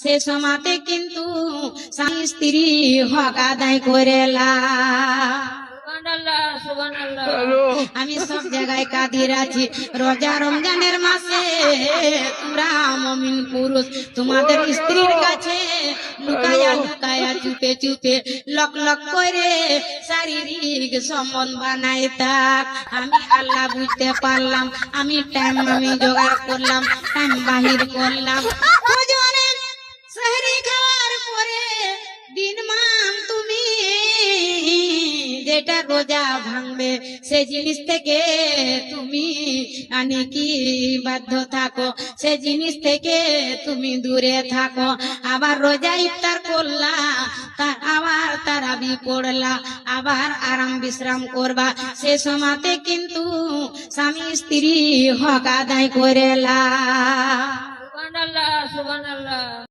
সে সমাতে কিন্তু স্বামী স্ত্রী হক আদায় করেলা সুবহানাল্লাহ সুবহানাল্লাহ। আমি সব জায়গায় কাদির আছি। রোজা রমজানের মাসে তোমরা মমিন পুরুষ তোমাদের স্ত্রীর কাছে লুকায়া লুকায়া চুপে চুপে লক লক করে শারীরিক সম্বন্ধ বানাই থাক। আমি আল্লাহ বুঝতে পারলাম আমি টাইম আমি জোগাড় করলাম টাইম বাহির করলাম। যেটা রোজা ভাঙবে, সে জিনিস থেকে তুমি আনে কি বাধ্য থাকো? সে জিনিস থেকে তুমি দূরে থাকো। আবার রোজা ইফতার করলা তার আবার তারাবি পড়লা, আবার আরাম বিশ্রাম করবা। সে সময়তে কিন্তু স্বামী স্ত্রী হক আদায় করেলা। সুবহানাল্লাহ সুবহানাল্লাহ।